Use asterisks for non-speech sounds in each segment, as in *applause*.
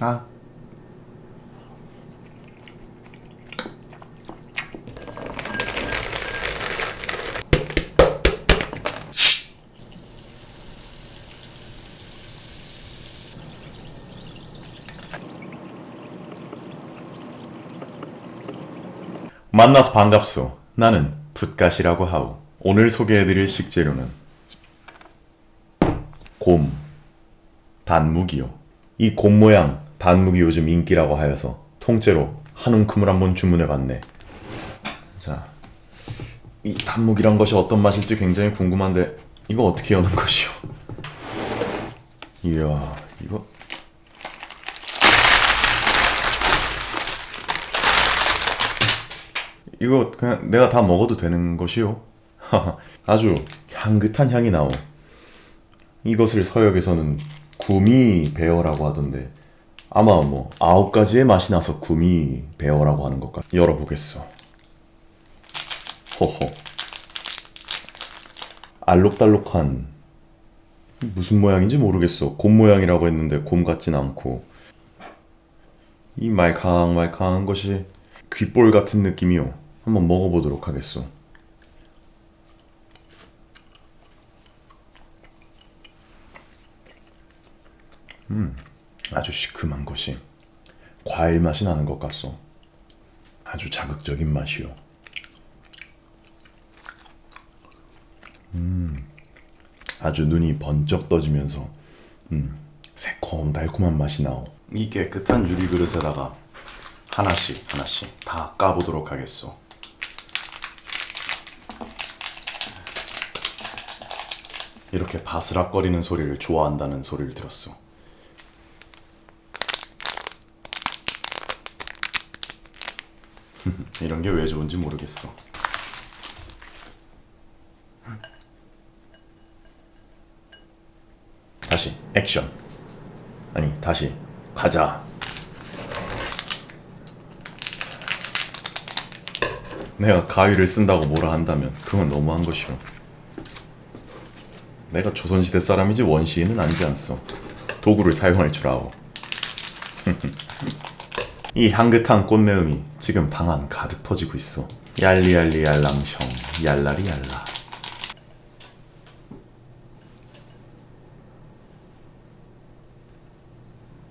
아. 만나서 반갑소. 나는 풋갓이라고 하오. 오늘 소개해드릴 식재료는 곰, 단무기요. 이 곰 모양 단무기 요즘 인기라고 하여서 통째로 한 움큼을 한번 주문해 봤네. 자, 이 단무기란 것이 어떤 맛일지 굉장히 궁금한데 이거 어떻게 여는 것이요? 이야, 이거 이거 그냥 내가 다 먹어도 되는 것이요? *laughs* 아주 향긋한 향이 나오. 이것을 서역에서는 구미 배어라고 하던데 아마 뭐 아홉 가지의 맛이 나서 구미 배어라고 하는 것 같. 열어보겠어. 호호. 알록달록한 무슨 모양인지 모르겠어. 곰 모양이라고 했는데 곰 같진 않고 이 말캉말캉한 것이 귓볼 같은 느낌이요. 한번 먹어보도록 하겠어. 음, 아주 시큼한 것이 과일 맛이 나는 것 같소. 아주 자극적인 맛이요. 음, 아주 눈이 번쩍 떠지면서 음, 새콤 달콤한 맛이 나오. 이 깨끗한 유리 그릇에다가 하나씩 하나씩 다 까보도록 하겠소. 이렇게 바스락거리는 소리를 좋아한다는 소리를 들었어. *laughs* 이런 게 왜 좋은지 모르겠어. 다시 액션. 아니 다시 가자. 내가 가위를 쓴다고 뭐라 한다면 그건 너무한 것이오. 내가 조선시대 사람이지 원시인은 아니지 않소. 도구를 사용할 줄 아오. *laughs* 이 향긋한 꽃내음이 지금 방 안 가득 퍼지고 있어. 얄리얄리 얄랑셩 얄라리 얄라.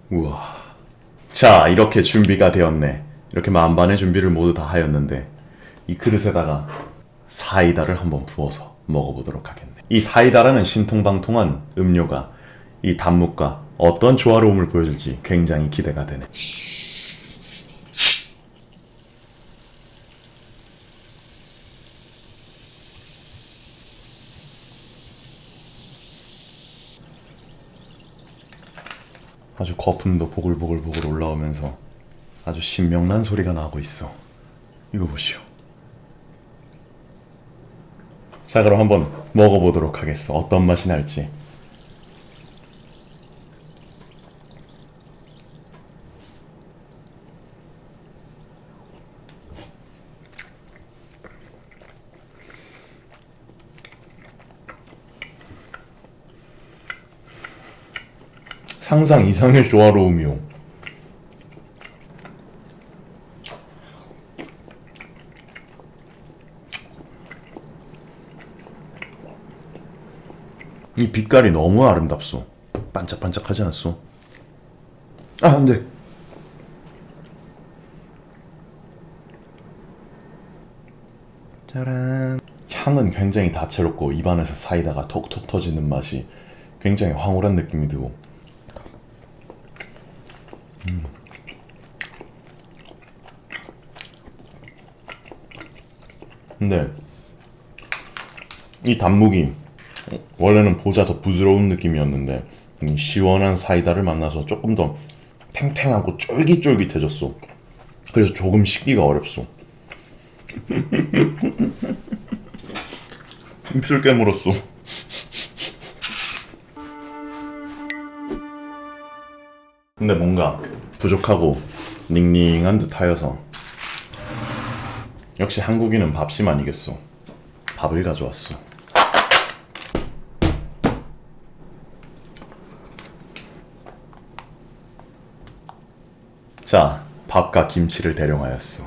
우와. 자, 이렇게 준비가 되었네. 이렇게 만반의 준비를 모두 다 하였는데 이 그릇에다가 사이다를 한번 부어서 먹어보도록 하겠네. 이 사이다라는 신통방통한 음료가 이 단묵과 어떤 조화로움을 보여줄지 굉장히 기대가 되네. 아주 거품도 보글보글보글 올라오면서 아주 신명난 소리가 나고 있어. 이거 보시오. 자, 그럼 한번 먹어보도록 하겠어. 어떤 맛이 날지. 상상 이상의 조화로움이요. 이 빛깔이 너무 아름답소. 반짝반짝하지 않소? 아, 안 돼. 짜란. 향은 굉장히 다채롭고 입안에서 사이다가 톡톡 터지는 맛이 굉장히 황홀한 느낌이 들고 근데 이 단무기 원래는 보자 더 부드러운 느낌이었는데 이 시원한 사이다를 만나서 조금 더 탱탱하고 쫄깃쫄깃해졌어. 그래서 조금 식기가 어렵소. *laughs* 입술 깨물었어. 근데 뭔가 부족하고 닝닝한 듯 하여서 역시 한국인은 밥심 아니겠소. 밥을 가져왔어. 자, 밥과 김치를 대령하였소.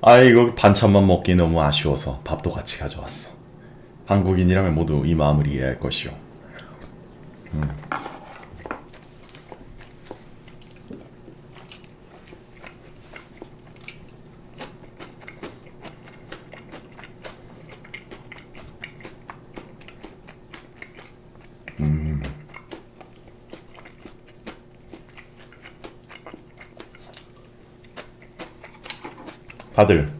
아, 이거 반찬만 먹기 너무 아쉬워서 밥도 같이 가져왔어. 한국인이라면 모두 이 마음을 이해할 것이오. 음. 다들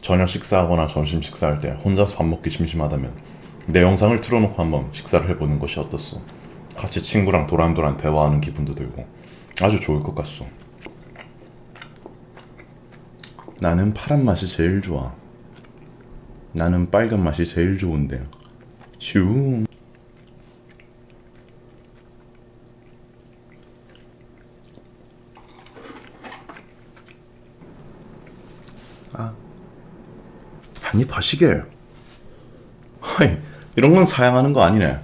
저녁 식사하거나 점심 식사할 때 혼자서 밥 먹기 심심하다면 내 영상을 틀어놓고 한번 식사를 해보는 것이 어떻소? 같이 친구랑 도란도란 대화하는 기분도 들고 아주 좋을 것 같소. 나는 파란 맛이 제일 좋아. 나는 빨간 맛이 제일 좋은데. 슈. 한입 하시게. 하이, 이런 건 사양하는 거 아니네.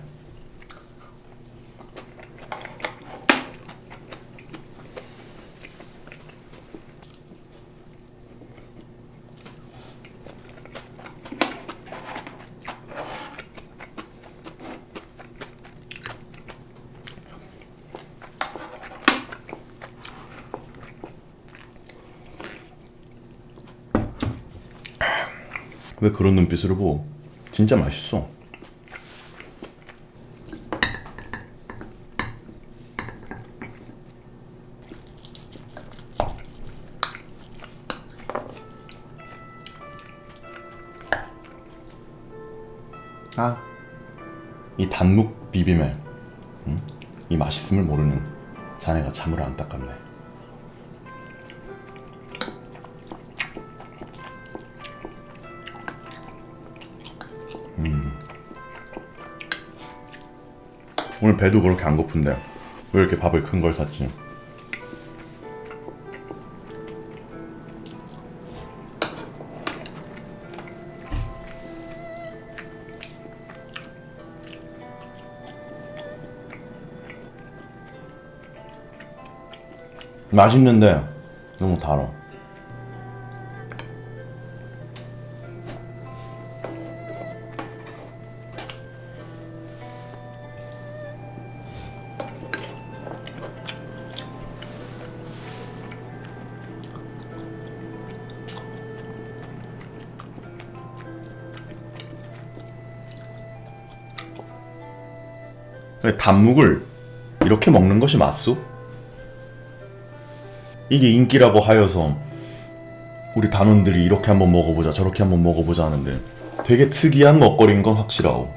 왜 그런 눈빛으로 보고? 진짜 맛있어. 아, 이 단묵 비빔에 음? 이 맛있음을 모르는 자네가 참으로 안타깝네. 오늘 배도 그렇게 안 고픈데 왜 이렇게 밥을 큰 걸 샀지? 맛있는데 너무 달아. 단묵을 이렇게 먹는 것이 맞소? 이게 인기라고 하여서 우리 단원들이 이렇게 한번 먹어보자 저렇게 한번 먹어보자 하는데 되게 특이한 먹거리인 건 확실하오.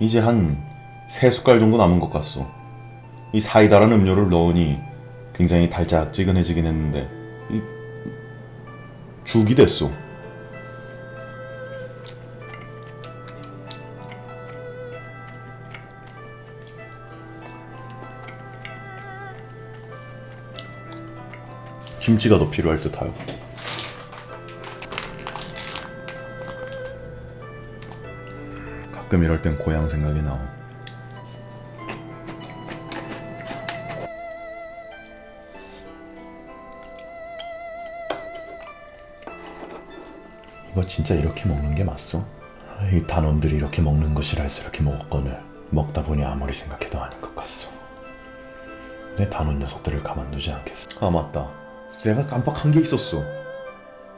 이제 한 세 숟갈 정도 남은 것 같소. 이 사이다라는 음료를 넣으니 굉장히 달짝지근해지긴 했는데 이 죽이 됐소. 김치가 더 필요할 듯하요. 가끔 이럴 땐 고향 생각이 나오. 이거 진짜 이렇게 먹는 게 맞소? 이 단원들이 이렇게 먹는 것이라 해서 이렇게 먹었거늘 먹다 보니 아무리 생각해도 아닌 것 같소. 내 단원 녀석들을 가만두지 않겠어. 아 맞다. 내가 깜빡한 게 있었어.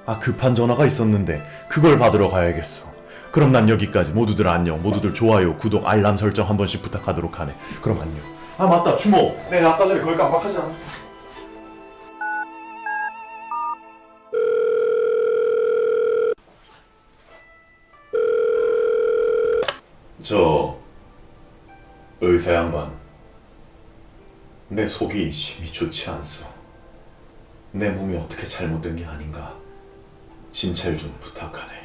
아 급한 전화가 있었는데 그걸 받으러 가야겠어. 그럼 난 여기까지. 모두들 안녕. 모두들 좋아요, 구독, 알람 설정 한 번씩 부탁하도록 하네. 그럼 안녕. 아 맞다 주모. 내가 아까 전에 그걸 깜빡하지 않았어. 저 의사 양반. 내 속이 심히 좋지 않소. 내 몸이 어떻게 잘못된 게 아닌가 진찰 좀 부탁하네.